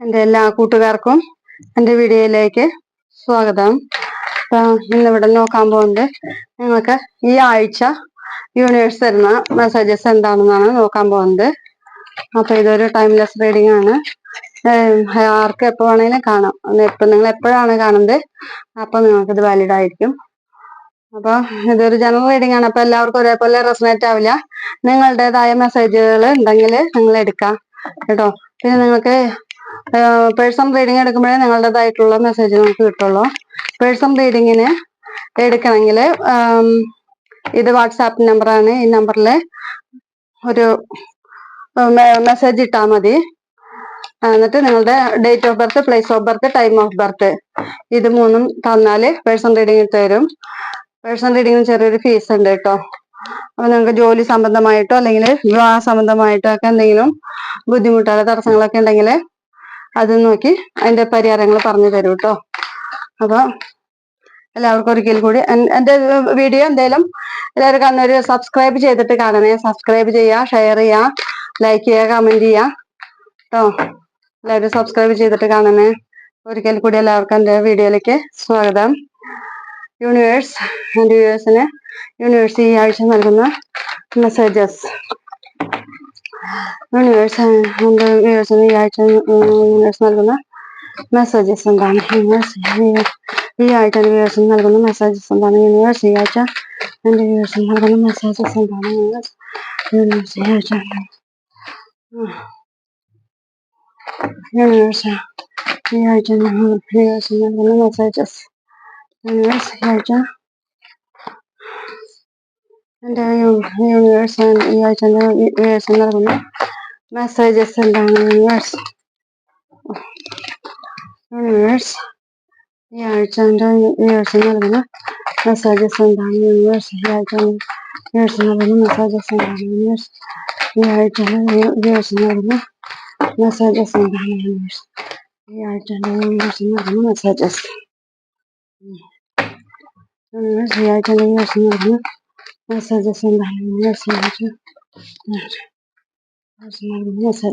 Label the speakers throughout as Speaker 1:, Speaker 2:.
Speaker 1: എന്റെ എല്ലാ കൂട്ടുകാർക്കും എന്റെ വീഡിയോയിലേക്ക് സ്വാഗതം. അപ്പൊ ഇന്നിവിടെ നോക്കാൻ പോകുന്നത് നിങ്ങൾക്ക് ഈ ആഴ്ച യൂണിവേഴ്സ് തരുന്ന മെസ്സേജസ് എന്താണെന്നാണ് നോക്കാൻ പോകുന്നത്. അപ്പൊ ഇതൊരു ടൈംലെസ് റീഡിംഗ് ആണ്. ആർക്ക് എപ്പോ വേണമെങ്കിലും കാണാം. എപ്പോ നിങ്ങൾ എപ്പോഴാണ് കാണുന്നത് അപ്പൊ നിങ്ങൾക്ക് ഇത് വാലിഡ് ആയിരിക്കും. അപ്പൊ ഇതൊരു ജനറൽ റീഡിംഗ് ആണ്. അപ്പൊ എല്ലാവർക്കും ഒരേപോലെ റെസനേറ്റ് ആവില്ല. നിങ്ങളുടേതായ മെസ്സേജുകൾ ഉണ്ടെങ്കിൽ നിങ്ങൾ എടുക്കാം. കേട്ടോ. പിന്നെ നിങ്ങൾക്ക് പേഴ്സൺ റീഡിംഗ് എടുക്കുമ്പോഴേ നിങ്ങളുടേതായിട്ടുള്ള മെസ്സേജ് നമുക്ക് കിട്ടുള്ളൂ. പേഴ്സൺ റീഡിങ്ങിന് എടുക്കണമെങ്കിൽ ഇത് വാട്സാപ്പ് നമ്പറാണ്. ഈ നമ്പറിൽ ഒരു മെസ്സേജ് ഇട്ടാൽ മതി. എന്നിട്ട് നിങ്ങളുടെ date of birth place of birth time of birth ഇത് മൂന്നും തന്നാൽ പേഴ്സൺ റീഡിംഗ് തരും. പേഴ്സൺ റീഡിങ്ങിന് ചെറിയൊരു ഫീസ് ഉണ്ട് കേട്ടോ. അപ്പൊ നിങ്ങൾക്ക് ജോലി സംബന്ധമായിട്ടോ അല്ലെങ്കിൽ വിവാഹ സംബന്ധമായിട്ടോ ഒക്കെ എന്തെങ്കിലും ബുദ്ധിമുട്ടുകൾ തടസ്സങ്ങളൊക്കെ ഉണ്ടെങ്കിൽ അത് നോക്കി അതിന്റെ പരിഹാരങ്ങൾ പറഞ്ഞു തരൂ കേട്ടോ അപ്പൊ എല്ലാവർക്കും ഒരിക്കൽ കൂടി എന്റെ വീഡിയോ എന്തായാലും എല്ലാവരും കാണുന്നവര് സബ്സ്ക്രൈബ് ചെയ്തിട്ട് കാണണേ. സബ്സ്ക്രൈബ് ചെയ്യുക ഷെയർ ചെയ്യുക ലൈക്ക് ചെയ്യുക കമന്റ് ചെയ്യുക കേട്ടോ എല്ലാവരും സബ്സ്ക്രൈബ് ചെയ്തിട്ട് കാണണേ. ഒരിക്കൽ കൂടി എല്ലാവർക്കും എന്റെ വീഡിയോയിലേക്ക് സ്വാഗതം. യൂണിവേഴ്സ് എന്റെ വ്യൂവേഴ്സിന് യൂണിവേഴ്സ് ഈ ആഴ്ച നൽകുന്ന മെസ്സേജസ് യൂണിവേഴ്സ് എന്റെ വ്യൂവേഴ്സിന് ഈ ആഴ്ച യൂണിവേഴ്സ് നൽകുന്ന മെസ്സേജസ് എന്താണ് യൂണിവേഴ്സ് ഈ ആഴ്ച എന്റെ വ്യൂവേഴ്സിന് നൽകുന്ന മെസ്സേജസ് എന്താണ് യൂണിവേഴ്സ് ഈ ആഴ്ച എന്റെ വ്യൂവേഴ്സിന് നൽകുന്ന മെസ്സേജസ് എന്താണ് യൂണിവേഴ്സ് യൂണിവേഴ്സ് ഈ ആഴ്ച യൂണിവേഴ്സ് ഈ ആഴ്ച ഞങ്ങൾ വ്യൂവേഴ്സിന് നൽകുന്ന മെസ്സേജസ് യൂണിവേഴ്സ് ഈ ആഴ്ച എന്റെ യൂണിവേഴ്സ് ഈ ആഴ്ച എന്റെ വ്യൂവേഴ്സിന് നൽകുന്ന മെസ്സേജസ് എന്താണ് യൂണിവേഴ്സ് യൂണിവേഴ്സ് ഈ ആഴ്ച എന്റെ വ്യൂവേഴ്സിന് നൽകുന്ന മെസ്സേജസ് എന്താണ് യൂണിവേഴ്സ് ഈ ആഴ്ച വ്യൂവേഴ്സിന് നൽകുന്ന മെസ്സേജസ് എന്താണ് യൂണിവേഴ്സ് ഈ ആഴ്ച വ്യൂവേഴ്സിന് നൽകുന്ന മെസ്സേജസ് എന്താണ് യൂണിവേഴ്സ് ഈ ആഴ്ച വ്യൂവേഴ്സിന് നൽകുന്ന മെസ്സേജസ് യൂണിവേഴ്സ് ഈ ആഴ്ച വ്യൂവേഴ്സിന് നൽകുന്ന മെസ്സേജസ് എന്താണ് യൂണിവേഴ്സ്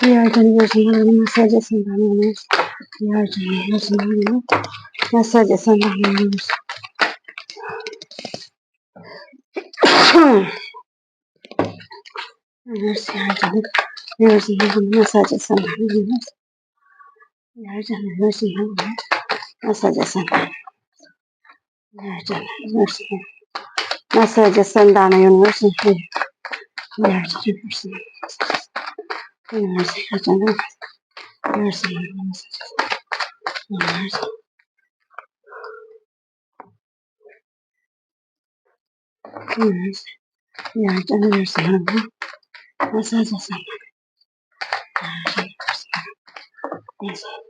Speaker 1: ഈ ആഴ്ച വ്യൂവേഴ്സിന് നൽകുന്ന മെസ്സേജസ് ഈ ആഴ്ച വ്യൂവേഴ്സിന് നൽകുന്ന മെസ്സേജസ് എന്താണ് യൂണിവേഴ്സ് ഈ ആഴ്ച വ്യൂവേഴ്സിന് നൽകുന്ന മെസ്സേജസ് എന്താണ് യൂണിവേഴ്സ് യൂണിവേഴ്സ് ഈ ആഴ്ച വ്യൂവേഴ്സിന് നൽകുന്ന മെസ്സേജസ് എന്താണ് യൂണിവേഴ്സ് ഈ ആഴ്ച വ്യൂവേഴ്സിന് നൽകുന്ന മെസ്സേജസ് എന്താണ് ഈ ആഴ്ച വ്യൂവേഴ്സിന് മെസ്സേജസ് എന്താണ് യൂണിവേഴ്സ് ഈ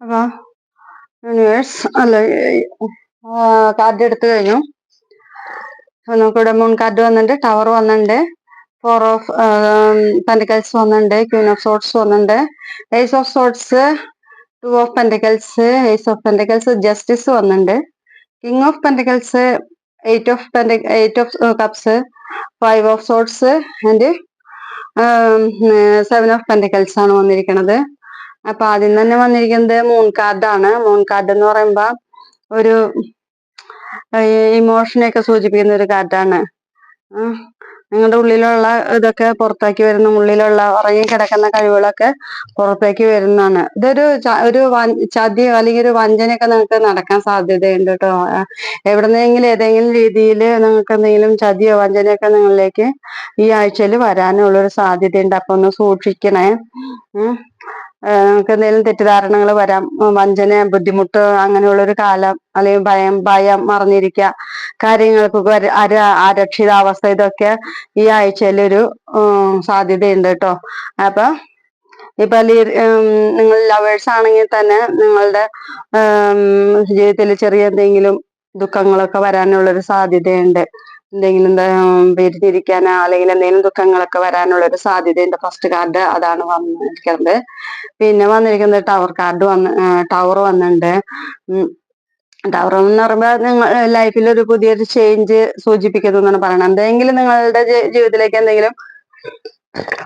Speaker 1: അപ്പൊ യൂണിവേഴ്സ് അല്ല കാർഡ് എടുത്തു കഴിഞ്ഞു. നമുക്കിവിടെ മൂൺ കാർഡ് വന്നിട്ടുണ്ട് ടവർ വന്നിട്ടുണ്ട് ഫോർ ഓഫ് പെന്റിക്കൽസ് വന്നിട്ടുണ്ട് ക്യൂൻ ഓഫ് സോർട്സ് വന്നിട്ടുണ്ട് ace of swords two of pentacles ace of pentacles justice വന്നിട്ടുണ്ട് king of pentacles eight of Penty eight of cups five of swords and seven of pentacles ആണ് വന്നിരിക്കുന്നത് അപ്പൊ ആദ്യം തന്നെ വന്നിരിക്കുന്നത് moon card എന്ന് പറയുമ്പോ ഒരു ഇമോഷനെയൊക്കെ സൂചിപ്പിക്കുന്ന ഒരു കാർഡാണ്. നിങ്ങളുടെ ഉള്ളിലുള്ള ഇതൊക്കെ പുറത്താക്കി വരുന്ന ഉള്ളിലുള്ള ഉറങ്ങി കിടക്കുന്ന കഴിവുകളൊക്കെ പുറത്തേക്ക് വരുന്നതാണ്. ഇതൊരു ഒരു ചതി അല്ലെങ്കിൽ ഒരു വഞ്ചനയൊക്കെ നിങ്ങൾക്ക് നടക്കാൻ സാധ്യതയുണ്ട് കേട്ടോ. എവിടെന്നെങ്കിലും ഏതെങ്കിലും രീതിയിൽ നിങ്ങൾക്ക് എന്തെങ്കിലും ചതിയോ വഞ്ചനയൊക്കെ നിങ്ങളിലേക്ക് ഈ ആഴ്ചയിൽ വരാനുള്ള ഒരു സാധ്യതയുണ്ട്. അപ്പൊ ഒന്ന് സൂക്ഷിക്കണേ. നമുക്ക് എന്തെങ്കിലും തെറ്റിദ്ധാരണകൾ വരാം. വഞ്ചന ബുദ്ധിമുട്ട് അങ്ങനെയുള്ള ഒരു കാലം അല്ലെങ്കിൽ ഭയം ഭയം മറിഞ്ഞിരിക്കുക കാര്യങ്ങൾക്കൊക്കെ അര അരക്ഷിതാവസ്ഥ ഇതൊക്കെ ഈ ആഴ്ചയിൽ ഒരു സാധ്യതയുണ്ട് കേട്ടോ. അപ്പൊ ഇപ്പൊ നിങ്ങൾ ലവേഴ്സ് ആണെങ്കിൽ തന്നെ നിങ്ങളുടെ ജീവിതത്തിൽ ചെറിയ എന്തെങ്കിലും ദുഃഖങ്ങളൊക്കെ വരാനുള്ള ഒരു സാധ്യതയുണ്ട്. എന്തെങ്കിലും പിരിഞ്ഞിരിക്കാനോ അല്ലെങ്കിൽ എന്തെങ്കിലും ദുഃഖങ്ങളൊക്കെ വരാനുള്ള ഒരു സാധ്യത എന്റെ ഫസ്റ്റ് കാർഡ് അതാണ് വന്നിരിക്കുന്നത്. പിന്നെ വന്നിരിക്കുന്നത് ടവർ കാർഡ് വന്ന് ടവർ വന്നിട്ടുണ്ട്. ടവർ എന്ന് പറയുമ്പോൾ നിങ്ങൾ ലൈഫിൽ ഒരു പുതിയൊരു ചേഞ്ച് സൂചിപ്പിക്കുന്നു എന്നാണ് പറയുന്നത്. എന്തെങ്കിലും നിങ്ങളുടെ ജീവിതത്തിലേക്ക് എന്തെങ്കിലും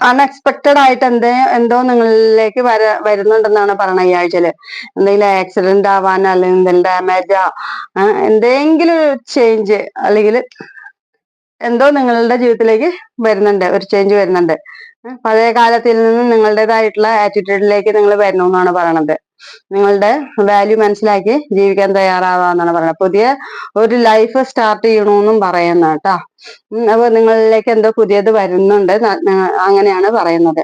Speaker 1: അൺഎക്സ്പെക്ടഡ് ആയിട്ട് എന്തേ എന്തോ നിങ്ങളിലേക്ക് വര വരുന്നുണ്ടെന്നാണ് പറയുന്നത് ഈ ആഴ്ചയിൽ. എന്തെങ്കിലും ആക്സിഡന്റ് ആവാൻ അല്ലെങ്കിൽ എന്തെങ്കിലും ഡാമേജോ എന്തെങ്കിലും ചേഞ്ച് അല്ലെങ്കിൽ എന്തോ നിങ്ങളുടെ ജീവിതത്തിലേക്ക് വരുന്നുണ്ട് ഒരു ചേഞ്ച് വരുന്നുണ്ട്. പഴയ കാലത്തിൽ നിന്ന് നിങ്ങളുടേതായിട്ടുള്ള ആറ്റിറ്റ്യൂഡിലേക്ക് നിങ്ങൾ വരണം എന്നാണ് പറയണത്. നിങ്ങളുടെ വാല്യൂ മനസ്സിലാക്കി ജീവിക്കാൻ തയ്യാറാവാന്നാണ് പറയുന്നത് പുതിയ ഒരു ലൈഫ് സ്റ്റാർട്ട് ചെയ്യണമെന്നും പറയുന്ന കേട്ടോ. അപ്പൊ നിങ്ങളിലേക്ക് എന്തോ പുതിയത് വരുന്നുണ്ട് അങ്ങനെയാണ് പറയുന്നത്.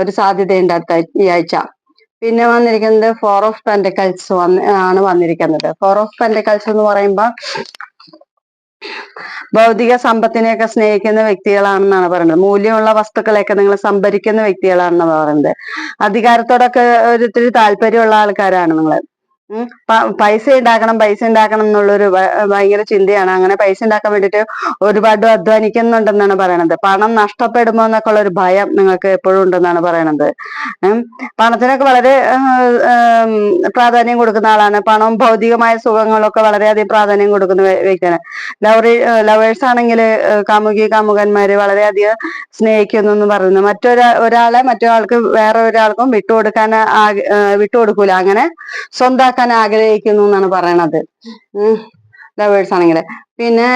Speaker 1: ഒരു സാധ്യതയുണ്ട് അടുത്ത ഈ ആഴ്ച. പിന്നെ വന്നിരിക്കുന്നത് ഫോർ ഓഫ് പെന്റക്കൽസ് വന്ന് ആണ് വന്നിരിക്കുന്നത്. ഫോർ ഓഫ് പെന്റക്കൽസ് എന്ന് പറയുമ്പോൾ ഭൗതിക സമ്പത്തിനെയൊക്കെ സ്നേഹിക്കുന്ന വ്യക്തികളാണെന്നാണ് പറയുന്നത്. മൂല്യമുള്ള വസ്തുക്കളെയൊക്കെ നിങ്ങൾ സംഭരിക്കുന്ന വ്യക്തികളാണെന്ന് പറയുന്നത്. അധികാരത്തോടൊക്കെ ഒരിത്തിരി താല്പര്യമുള്ള ആൾക്കാരാണ് നിങ്ങൾ പൈസ ഉണ്ടാക്കണം പൈസ ഉണ്ടാക്കണം എന്നുള്ളൊരു ഭയങ്കര ചിന്തയാണ്. അങ്ങനെ പൈസ ഉണ്ടാക്കാൻ വേണ്ടിയിട്ട് ഒരുപാട് അധ്വാനിക്കുന്നുണ്ടെന്നാണ് പറയണത്. പണം നഷ്ടപ്പെടുമോ എന്നൊക്കെ ഉള്ള ഒരു ഭയം നിങ്ങൾക്ക് എപ്പോഴും ഉണ്ടെന്നാണ് പറയണത്. പണത്തിനൊക്കെ വളരെ പ്രാധാന്യം കൊടുക്കുന്ന ആളാണ്. പണവും ഭൗതികമായ സുഖങ്ങളൊക്കെ വളരെയധികം പ്രാധാന്യം കൊടുക്കുന്ന വ്യ- വ്യക്തിയാണ്. ലവറി ലവേഴ്സ് ആണെങ്കിൽ കാമുകി കാമുകന്മാര് വളരെയധികം സ്നേഹിക്കുന്നു എന്ന് പറയുന്നു. മറ്റൊരാ ഒരാളെ മറ്റൊരാൾക്ക് വേറെ ഒരാൾക്കും വിട്ടുകൊടുക്കാൻ വിട്ടുകൊടുക്കൂല. അങ്ങനെ സ്വന്താക്കാൻ ആഗ്രഹിക്കുന്നു എന്നാണ് പറയണത്. ലവേഴ്സ് ആണെങ്കിൽ പിന്നെ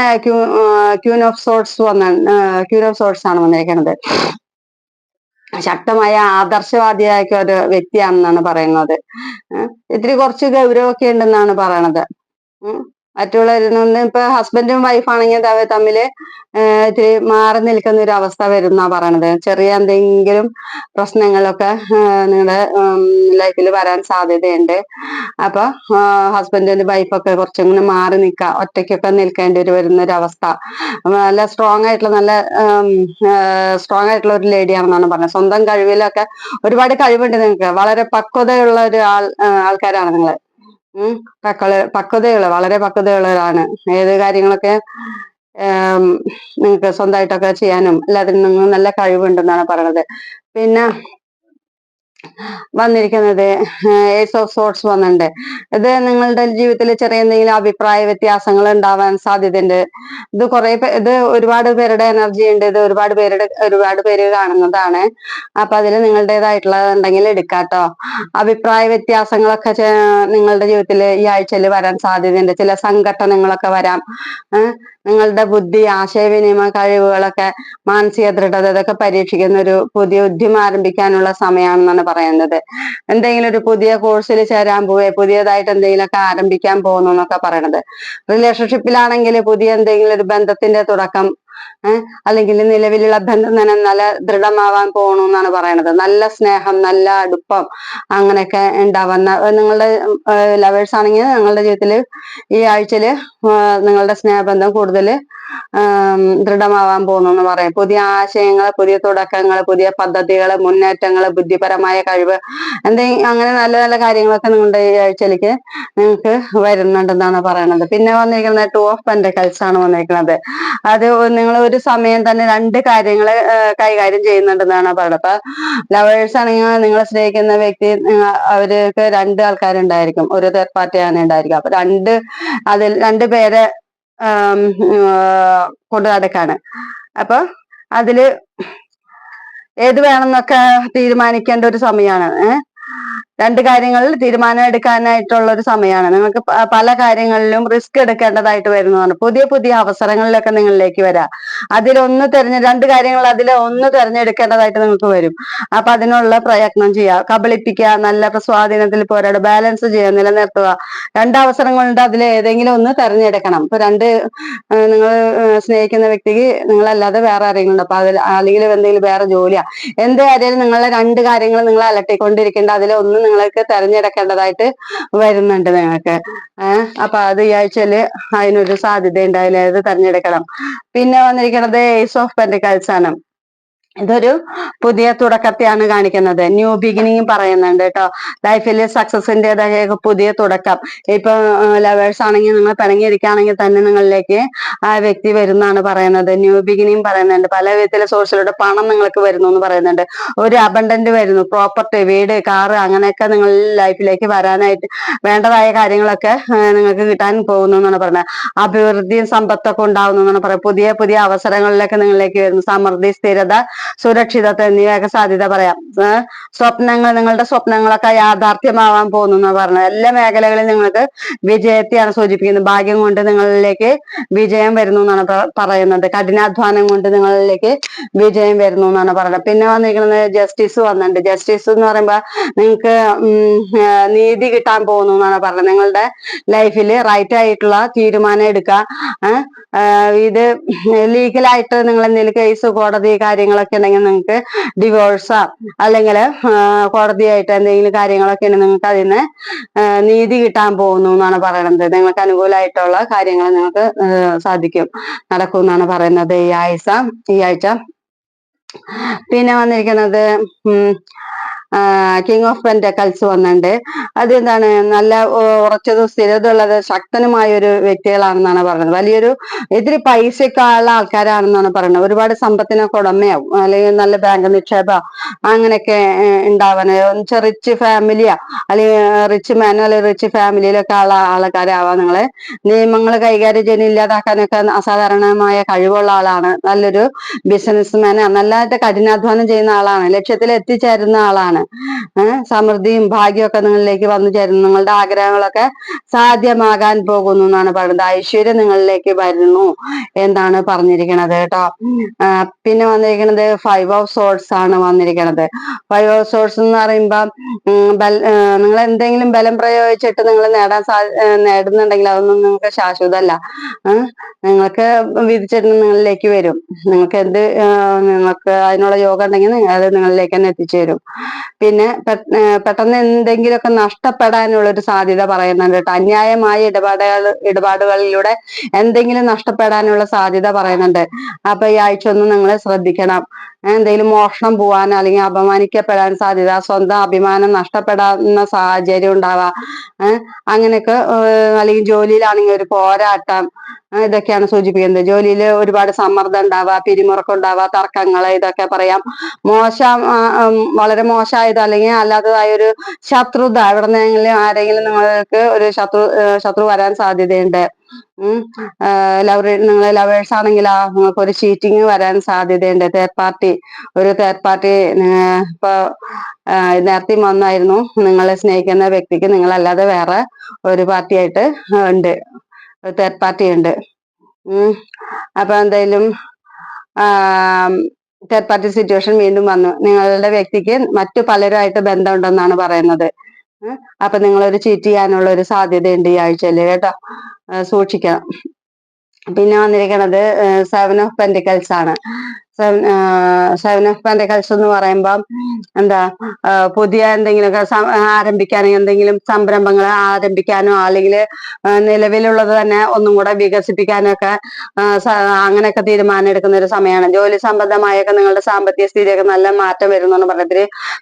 Speaker 1: ക്യൂൻ ഓഫ് സോർട്സ് വന്ന ക്യൂൻ ഓഫ് സോർട്സ് ആണ് വന്നിരിക്കുന്നത് ശക്തമായ ആദർശവാദിയായ ഒരു വ്യക്തിയാണെന്നാണ് പറയുന്നത്. ഇത്തിരി കുറച്ച് ഗൗരവമൊക്കെ ഉണ്ടെന്നാണ് പറയണത്. മറ്റുള്ളവരിൽ നിന്ന് ഇപ്പൊ ഹസ്ബൻഡും വൈഫാണെങ്കിൽ അവർ തമ്മിൽ ഏഹ് ഇത്തിരി മാറി നിൽക്കുന്ന ഒരു അവസ്ഥ വരുന്ന പറയണത്. ചെറിയ എന്തെങ്കിലും പ്രശ്നങ്ങളൊക്കെ നിങ്ങളുടെ ലൈഫിൽ വരാൻ സാധ്യതയുണ്ട്. അപ്പൊ ഹസ്ബൻഡിന്റെ വൈഫൊക്കെ കുറച്ചും കൂടി മാറി നിൽക്കുക ഒറ്റയ്ക്കൊക്കെ നിൽക്കേണ്ടി ഒരു വരുന്ന ഒരു അവസ്ഥ. നല്ല സ്ട്രോങ് ആയിട്ടുള്ള നല്ല സ്ട്രോങ് ആയിട്ടുള്ള ഒരു ലേഡിയാണെന്നാണ് പറഞ്ഞത്. സ്വന്തം കഴിവിലൊക്കെ ഒരുപാട് കഴിവുണ്ട് നിങ്ങൾക്ക് വളരെ പക്വതയുള്ള ഒരു ആൾ ആൾക്കാരാണ് നിങ്ങൾ പക്വത പക്വതയുള്ള വളരെ പക്വതയുള്ളവരാണ്. ഏത് കാര്യങ്ങളൊക്കെ നിങ്ങൾക്ക് സ്വന്തമായിട്ടൊക്കെ ചെയ്യാനും എല്ലാത്തിനും നിങ്ങൾ നല്ല കഴിവുണ്ടെന്നാണ് പറയണത്. പിന്നെ വന്നിരിക്കുന്നത്. ഏസ് ഓഫ് സോർട്സ് വന്നിട്ടുണ്ട്. ഇത് നിങ്ങളുടെ ജീവിതത്തിൽ ചെറിയ എന്തെങ്കിലും അഭിപ്രായ വ്യത്യാസങ്ങൾ ഉണ്ടാവാൻ സാധ്യതയുണ്ട്. ഇത് കുറെ ഇത് ഒരുപാട് പേരുടെ എനർജി ഉണ്ട്. ഇത് ഒരുപാട് പേരുടെ ഒരുപാട് പേര് കാണുന്നതാണ്. അപ്പൊ അതിൽ നിങ്ങളുടേതായിട്ടുള്ളത് ഉണ്ടെങ്കിൽ എടുക്കാട്ടോ. അഭിപ്രായ വ്യത്യാസങ്ങളൊക്കെ നിങ്ങളുടെ ജീവിതത്തിൽ ഈ ആഴ്ചയിൽ വരാൻ സാധ്യതയുണ്ട്. ചില സംഘട്ടനങ്ങളൊക്കെ വരാം. നിങ്ങളുടെ ബുദ്ധി ആശയവിനിമയ കഴിവുകളൊക്കെ മാനസിക ദൃഢത ഇതൊക്കെ പരീക്ഷിക്കുന്ന ഒരു പുതിയ ഉദ്യമം ആരംഭിക്കാനുള്ള സമയമാണെന്നാണ് പറയുന്നത് എന്തെങ്കിലും ഒരു പുതിയ കോഴ്സിൽ ചേരാൻ പോവേ പുതിയതായിട്ട് എന്തെങ്കിലുമൊക്കെ ആരംഭിക്കാൻ പോകുന്നു എന്നൊക്കെ പറയണത്. റിലേഷൻഷിപ്പിലാണെങ്കിൽ പുതിയ എന്തെങ്കിലും ഒരു ബന്ധത്തിന്റെ തുടക്കം അല്ലെങ്കിൽ നിലവിലുള്ള ബന്ധം തന്നെ നല്ല ദൃഢമാവാൻ പോണു എന്നാണ് പറയണത്. നല്ല സ്നേഹം നല്ല അടുപ്പം അങ്ങനെയൊക്കെ ഉണ്ടാവുന്ന നിങ്ങളുടെ ലവേഴ്സ് ആണെങ്കിൽ നിങ്ങളുടെ ജീവിതത്തിൽ ഈ ആഴ്ചയിൽ നിങ്ങളുടെ സ്നേഹബന്ധം കൂടുതൽ ദൃഢമാവാൻ പോകുന്നു എന്ന് പറയും. പുതിയ ആശയങ്ങൾ പുതിയ തുടക്കങ്ങൾ പുതിയ പദ്ധതികൾ മുന്നേറ്റങ്ങൾ ബുദ്ധിപരമായ കഴിവ് എന്തെങ്കിലും അങ്ങനെ നല്ല നല്ല കാര്യങ്ങളൊക്കെ നിങ്ങളുടെ ഈ ആഴ്ചയിലേക്ക് നിങ്ങൾക്ക് വരുന്നുണ്ടെന്നാണ് പറയണത്. പിന്നെ വന്നിരിക്കുന്നത് ടു ഓഫ് പെൻഡക്കൽസ് ആണ് വന്നിരിക്കുന്നത്. അത് നിങ്ങൾ ഒരു സമയം തന്നെ രണ്ട് കാര്യങ്ങൾ കൈകാര്യം ചെയ്യുന്നുണ്ടെന്നാണ് പറയുന്നത് അപ്പൊ ലവേഴ്സ് ആണെങ്കിൽ നിങ്ങളെ സ്നേഹിക്കുന്ന വ്യക്തി അവർക്ക് രണ്ട് ആൾക്കാരുണ്ടായിരിക്കും. ഒരു തേർഡ് പാർട്ടി ആണ് ഉണ്ടായിരിക്കും. അപ്പൊ രണ്ട് അതിൽ രണ്ട് പേരെ കൊണ്ടു നടക്കാണ്. അപ്പൊ അതിൽ ഏത് വേണമെന്നൊക്കെ തീരുമാനിക്കേണ്ട ഒരു സമയമാണ് ഏഹ് രണ്ട് കാര്യങ്ങളിൽ തീരുമാനം എടുക്കാനായിട്ടുള്ള ഒരു സമയമാണ് നിങ്ങൾക്ക് പല കാര്യങ്ങളിലും റിസ്ക് എടുക്കേണ്ടതായിട്ട് വരുന്നതാണ്. പുതിയ പുതിയ അവസരങ്ങളിലൊക്കെ നിങ്ങളിലേക്ക് വരാം. അതിലൊന്ന് തെരഞ്ഞെ രണ്ട് കാര്യങ്ങൾ അതിൽ ഒന്ന് തെരഞ്ഞെടുക്കേണ്ടതായിട്ട് നിങ്ങൾക്ക് വരും. അപ്പൊ അതിനുള്ള പ്രയത്നം ചെയ്യുക കബളിപ്പിക്കുക നല്ല സ്വാധീനത്തിൽ പോരാടുക ബാലൻസ് ചെയ്യുക നിലനിർത്തുക. രണ്ട് അവസരങ്ങളുണ്ട് അതിൽ ഏതെങ്കിലും ഒന്ന് തെരഞ്ഞെടുക്കണം. ഇപ്പൊ രണ്ട് നിങ്ങൾ സ്നേഹിക്കുന്ന വ്യക്തിക്ക് നിങ്ങളല്ലാതെ വേറെ ആരെങ്കിലും ഉണ്ട്. അപ്പൊ അതിൽ അല്ലെങ്കിൽ എന്തെങ്കിലും വേറെ ജോലിയാ. എന്ത് കാര്യമായാലും നിങ്ങളെ രണ്ട് കാര്യങ്ങൾ നിങ്ങൾ അലട്ടിക്കൊണ്ടിരിക്കേണ്ട അതിൽ ഒന്ന് നിങ്ങൾക്ക് തെരഞ്ഞെടുക്കേണ്ടതായിട്ട് വരുന്നുണ്ട് നിങ്ങൾക്ക്. ഏഹ് അപ്പൊ അത് ഈ ആഴ്ചയിൽ അതിനൊരു സാധ്യത ഉണ്ടായില്ല അത് തെരഞ്ഞെടുക്കണം. പിന്നെ വന്നിരിക്കുന്നത് ഏസ് ഓഫ് പെൻഡിക്കൽസ് ആണ്. ഇതൊരു പുതിയ തുടക്കത്തെയാണ് കാണിക്കുന്നത്. ന്യൂ ബിഗിനിങ് പറയുന്നുണ്ട് കേട്ടോ. ലൈഫിൽ സക്സസിന്റെതായ പുതിയ തുടക്കം. ഇപ്പൊ ലവേഴ്സ് ആണെങ്കിൽ നിങ്ങൾ പിണങ്ങിയിരിക്കുകയാണെങ്കിൽ തന്നെ നിങ്ങളിലേക്ക് ആ വ്യക്തി വരുന്നാണ് പറയുന്നത്. ന്യൂ ബിഗിനിങ് പറയുന്നുണ്ട്. പല വിധത്തിലെ സോഴ്സിലൂടെ പണം നിങ്ങൾക്ക് വരുന്നു എന്ന് പറയുന്നുണ്ട്. ഒരു അബണ്ടന്റ് വരുന്നു. പ്രോപ്പർട്ടി വീട് കാറ് അങ്ങനെയൊക്കെ നിങ്ങൾ ലൈഫിലേക്ക് വരാനായിട്ട് വേണ്ടതായ കാര്യങ്ങളൊക്കെ നിങ്ങൾക്ക് കിട്ടാൻ പോകുന്നു എന്നാണ് പറയുന്നത്. അഭിവൃദ്ധിയും സമ്പത്തൊക്കെ ഉണ്ടാവുന്നു എന്നാണ് പറയുന്നത്. പുതിയ പുതിയ അവസരങ്ങളിലൊക്കെ നിങ്ങളിലേക്ക് വരുന്നു. സമൃദ്ധി സ്ഥിരത സുരക്ഷിതത്വം എന്നിവയൊക്കെ സാധ്യത പറയാം. സ്വപ്നങ്ങൾ നിങ്ങളുടെ സ്വപ്നങ്ങളൊക്കെ യാഥാർത്ഥ്യമാവാൻ പോകുന്നു എന്നാണ് പറഞ്ഞത് എല്ലാ മേഖലകളിലും നിങ്ങൾക്ക് വിജയത്തെയാണ് സൂചിപ്പിക്കുന്നത്. ഭാഗ്യം കൊണ്ട് നിങ്ങളിലേക്ക് വിജയം വരുന്നു എന്നാണ് പറയുന്നത്. കഠിനാധ്വാനം കൊണ്ട് നിങ്ങളിലേക്ക് വിജയം വരുന്നു എന്നാണ് പറയുന്നത്. പിന്നെ വന്നിരിക്കുന്നത് ജസ്റ്റിസ് വന്നിട്ടുണ്ട്. ജസ്റ്റിസ് എന്ന് പറയുമ്പോ നിങ്ങൾക്ക് നീതി കിട്ടാൻ പോകുന്നു എന്നാണ് പറയുന്നത്. നിങ്ങളുടെ ലൈഫിൽ റൈറ്റ് ആയിട്ടുള്ള തീരുമാനം എടുക്കുക. ഇത് ലീഗലായിട്ട് നിങ്ങൾ എന്തെങ്കിലും കേസ് കോടതി കാര്യങ്ങളൊക്കെ ഉണ്ടെങ്കിൽ നിങ്ങൾക്ക് ഡിവോഴ്സാ അല്ലെങ്കിൽ കോടതിയായിട്ട് എന്തെങ്കിലും കാര്യങ്ങളൊക്കെ ഉണ്ടെങ്കിൽ നിങ്ങൾക്ക് അതിന് നീതി കിട്ടാൻ പോകുന്നു എന്നാണ് പറയുന്നത്. നിങ്ങൾക്ക് അനുകൂലമായിട്ടുള്ള കാര്യങ്ങൾ നിങ്ങൾക്ക് ആ, സാധിക്കും നടക്കും എന്നാണ് പറയുന്നത് ഈ ആഴ്ച ഈ ആഴ്ച. പിന്നെ വന്നിരിക്കുന്നത് കിങ് ഓഫ് പെന്റക്കൽസ് വന്നിട്ടുണ്ട് അതെന്താണ്? നല്ല ഉറച്ചതും സ്ഥിരതയുള്ളത് ശക്തനുമായ ഒരു വ്യക്തികളാണെന്നാണ് പറയുന്നത് വലിയൊരു ഇത്തിരി പൈസയൊക്കെ ആൾക്കാരാണെന്നാണ് പറയുന്നത്. ഒരുപാട് സമ്പത്തിനൊക്കെ ഉടമയാവും. അല്ലെങ്കിൽ നല്ല ബാങ്ക് നിക്ഷേപ അങ്ങനെയൊക്കെ ഏഹ്, ഉണ്ടാവാന്. റിച്ച് ഫാമിലിയാ അല്ലെങ്കിൽ റിച്ച് മാനോ അല്ലെങ്കിൽ റിച്ച് ഫാമിലിയിലൊക്കെ ഉള്ള ആൾക്കാരാവാം നിങ്ങളെ നിയമങ്ങൾ കൈകാര്യം ചെയ്യുന്ന ഇല്ലാതാക്കാനൊക്കെ അസാധാരണമായ കഴിവുള്ള ആളാണ്. നല്ലൊരു ബിസിനസ് മാനാണ് നല്ലതായിട്ട് കഠിനാധ്വാനം ചെയ്യുന്ന ആളാണ്. ലക്ഷ്യത്തിൽ എത്തിച്ചേരുന്ന ആളാണ്. സമൃദ്ധിയും ഭാഗ്യമൊക്കെ നിങ്ങളിലേക്ക് വന്നു ചേരുന്നു. നിങ്ങളുടെ ആഗ്രഹങ്ങളൊക്കെ സാധ്യമാകാൻ പോകുന്നു എന്നാണ് പറയുന്നത്. ഐശ്വര്യം നിങ്ങളിലേക്ക് വരുന്നു എന്നാണ് പറഞ്ഞിരിക്കുന്നത് കേട്ടോ. പിന്നെ വന്നിരിക്കുന്നത് ഫൈവ് ഓഫ് സോൾസ് ആണ് വന്നിരിക്കുന്നത് ഫൈവ് ഓഫ് സോൾസ് എന്ന് പറയുമ്പോൾ നിങ്ങൾ എന്തെങ്കിലും ബലം പ്രയോഗിച്ചിട്ട് നിങ്ങൾ നേടാൻ നേടുന്നുണ്ടെങ്കിൽ അതൊന്നും നിങ്ങൾക്ക് ശാശ്വതമല്ല. നിങ്ങൾക്ക് വിധിച്ചിട്ട് നിങ്ങളിലേക്ക് വരും. നിങ്ങൾക്ക് എന്ത് നിങ്ങൾക്ക് അതിനുള്ള യോഗം ഉണ്ടെങ്കിൽ അത് നിങ്ങളിലേക്ക് തന്നെ എത്തിച്ചേരും. പിന്നെ പെട്ടെന്ന് എന്തെങ്കിലുമൊക്കെ നഷ്ടപ്പെടാനുള്ള ഒരു സാധ്യത പറയുന്നുണ്ട് കേട്ടോ. അന്യായമായ ഇടപാടുകൾ ഇടപാടുകളിലൂടെ എന്തെങ്കിലും നഷ്ടപ്പെടാനുള്ള സാധ്യത പറയുന്നുണ്ട്. അപ്പൊ ഈ ആഴ്ച ഒന്ന് നിങ്ങൾ ശ്രദ്ധിക്കണം. എന്തെങ്കിലും മോഷണം പോവാൻ അല്ലെങ്കിൽ അപമാനിക്കപ്പെടാൻ സാധ്യത സ്വന്തം അഭിമാനം നഷ്ടപ്പെടാവുന്ന സാഹചര്യം ഉണ്ടാവാ. അങ്ങനെയൊക്കെ അല്ലെങ്കിൽ ജോലിയിലാണെങ്കിൽ ഒരു പോരാട്ടം ഇതൊക്കെയാണ് സൂചിപ്പിക്കുന്നത്. ജോലിയിൽ ഒരുപാട് സമ്മർദ്ദം ഉണ്ടാവുക പിരിമുറക്കം ഉണ്ടാവുക തർക്കങ്ങൾ ഇതൊക്കെ പറയാം. മോശം വളരെ മോശമായത് അല്ലെങ്കിൽ അല്ലാത്തതായ ഒരു ശത്രുത എവിടെ നിന്നെങ്കിലും ആരെങ്കിലും നിങ്ങൾക്ക് ഒരു ശത്രു ശത്രു വരാൻ സാധ്യതയുണ്ട്. നിങ്ങൾ ലവേഴ്സ് ആണെങ്കിൽ നിങ്ങൾക്ക് ഒരു ചീറ്റിംഗ് വരാൻ സാധ്യതയുണ്ട്. തേർഡ് പാർട്ടി ഒരു തേർഡ് പാർട്ടി ഇപ്പൊ നേരത്തെ വന്നായിരുന്നു. നിങ്ങളെ സ്നേഹിക്കുന്ന വ്യക്തിക്ക് നിങ്ങളല്ലാതെ വേറെ ഒരു പാർട്ടിയായിട്ട് ഉണ്ട്. തേർഡ് പാർട്ടി ഉണ്ട്. അപ്പൊ എന്തായാലും തേർഡ് പാർട്ടി സിറ്റുവേഷൻ വീണ്ടും വന്നു. നിങ്ങളുടെ വ്യക്തിക്ക് മറ്റു പലരുമായിട്ട് ബന്ധമുണ്ടെന്നാണ് പറയുന്നത്. അപ്പൊ ഒരു ചീറ്റ് ചെയ്യാനുള്ള ഒരു സാധ്യതയുണ്ട് ഈ ആഴ്ചയിൽ കേട്ടോ. സൂക്ഷിക്കണം. പിന്നെ വന്നിരിക്കുന്നത് സെവൻ ഓഫ് പെന്റിക്കൽസ് ആണ്. സെവൻ പെന്റിക്കൽസ് എന്ന് പറയുമ്പം എന്താ പുതിയ എന്തെങ്കിലുമൊക്കെ ആരംഭിക്കാനോ എന്തെങ്കിലും സംരംഭങ്ങൾ ആരംഭിക്കാനോ അല്ലെങ്കിൽ നിലവിലുള്ളത് തന്നെ ഒന്നും കൂടെ വികസിപ്പിക്കാനോ ഒക്കെ ആ, അങ്ങനെയൊക്കെ തീരുമാനം എടുക്കുന്ന ഒരു സമയമാണ്. ജോലി സംബന്ധമായൊക്കെ നിങ്ങളുടെ സാമ്പത്തിക സ്ഥിതിയൊക്കെ നല്ല മാറ്റം വരുന്നു പറഞ്ഞതിൽ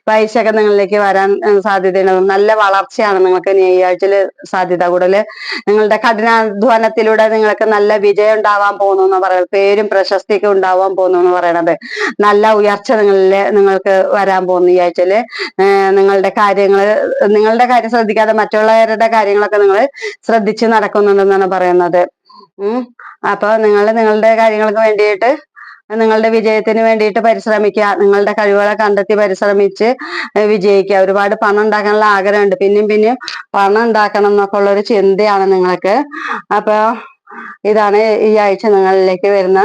Speaker 1: പൈസ ഒക്കെ നിങ്ങളിലേക്ക് വരാൻ സാധ്യതയുണ്ട്. നല്ല വളർച്ചയാണ് നിങ്ങൾക്ക് ഈ ആഴ്ചയിൽ സാധ്യത കൂടുതൽ നിങ്ങളുടെ കഠിനാധ്വാനത്തിലൂടെ നിങ്ങൾക്ക് നല്ല വിജയം ഉണ്ടാവാൻ പോകുന്നു എന്ന് പറയുന്നത്. പേരും പ്രശസ്തിയൊക്കെ ഉണ്ടാവാൻ പോകുന്നു എന്ന് പറയണത്. നല്ല ഉയർച്ച നിങ്ങളിൽ നിങ്ങൾക്ക് വരാൻ പോകുന്ന ഈ ആഴ്ചയിൽ. നിങ്ങളുടെ കാര്യങ്ങൾ നിങ്ങളുടെ കാര്യം ശ്രദ്ധിക്കാതെ മറ്റുള്ളവരുടെ കാര്യങ്ങളൊക്കെ നിങ്ങൾ ശ്രദ്ധിച്ച് നടക്കുന്നുണ്ടെന്നാണ് പറയുന്നത്. ഉം അപ്പൊ നിങ്ങൾ നിങ്ങളുടെ കാര്യങ്ങൾക്ക് വേണ്ടിയിട്ട് നിങ്ങളുടെ വിജയത്തിന് വേണ്ടിയിട്ട് പരിശ്രമിക്കുക. നിങ്ങളുടെ കഴിവുകളെ കണ്ടെത്തി പരിശ്രമിച്ച് വിജയിക്കുക. ഒരുപാട് പണം ഉണ്ടാക്കാനുള്ള ആഗ്രഹമുണ്ട്. പിന്നെയും പിന്നെയും പണം ഉണ്ടാക്കണം എന്നൊക്കെ ഉള്ള ഒരു ചിന്തയാണ് നിങ്ങൾക്ക്. അപ്പൊ ഇതാണ് ഈ ആഴ്ച നിങ്ങളിലേക്ക് വരുന്ന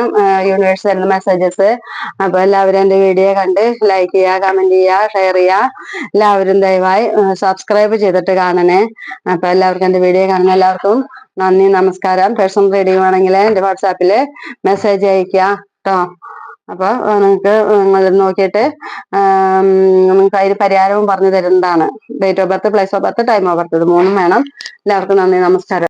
Speaker 1: യൂണിവേഴ്സ് തരുന്ന മെസ്സേജസ് അപ്പൊ എല്ലാവരും എന്റെ വീഡിയോ കണ്ട് ലൈക്ക് ചെയ്യുക കമന്റ് ചെയ്യുക ഷെയർ ചെയ്യുക. എല്ലാവരും ദയവായി സബ്സ്ക്രൈബ് ചെയ്തിട്ട് കാണണേ. അപ്പൊ എല്ലാവർക്കും എന്റെ വീഡിയോ കാണുന്ന എല്ലാവർക്കും നന്ദി നമസ്കാരം. പേഴ്സണൽ റീഡിംഗ് ആണെങ്കിൽ എന്റെ വാട്സാപ്പിൽ മെസ്സേജ് അയക്കുക കേട്ടോ അപ്പൊ നിങ്ങൾക്ക് നിങ്ങൾ നോക്കിയിട്ട് നിങ്ങൾക്ക് അതിന് പരിഹാരവും പറഞ്ഞു തരുന്നതാണ്. Date of birth place of birth time of birth ഇത് മൂന്നും വേണം. എല്ലാവർക്കും നന്ദി നമസ്കാരം.